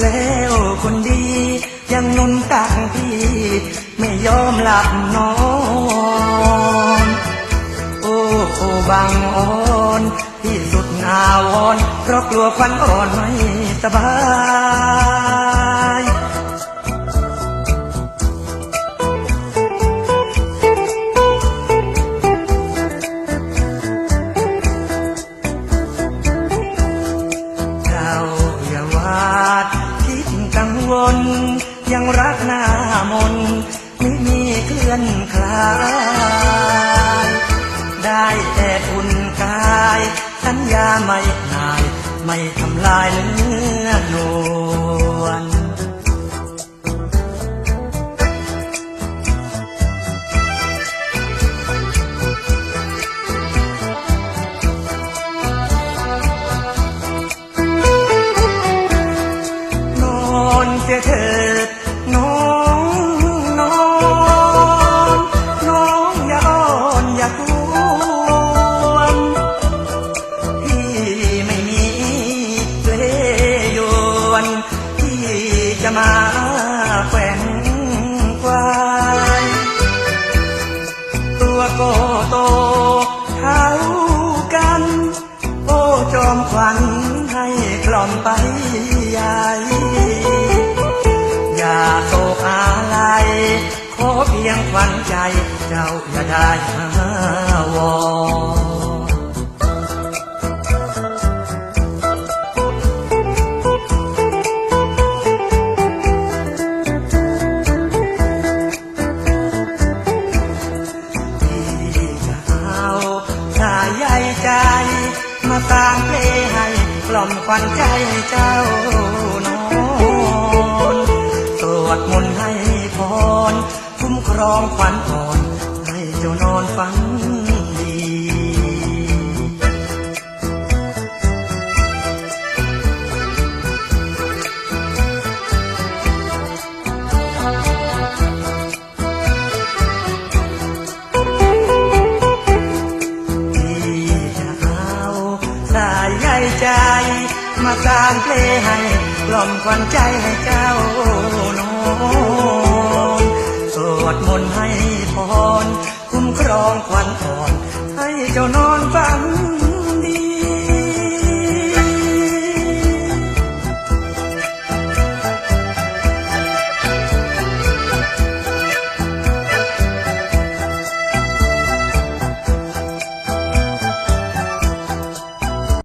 แล้วคนดี ยังนุ่นตักพี่ไม่ยอมหลับนอน โอ้โอบางอ่อนที่สุดนาวอนเพราะกลัวควันอ่อนไม่สบาย งวนยังรักหน้ามนไม่มีเคลื่อนคลาย ได้แต่ทุนกาย สัญญาไม่นาย ไม่ทำลายเนื้อนวลน อน เพียงขวัญใจเจ้าอย่าได้หาวอนที่จะเอาชามาสร้างเพลให้กล่อมควันใจเจ้าน้อน ใจ มาสร้างเพลงให้กล่อมควันใจให้เจ้านอนสวดมนต์ให้พร คุ้มครองควันอ่อน ให้เจ้านอนฝัน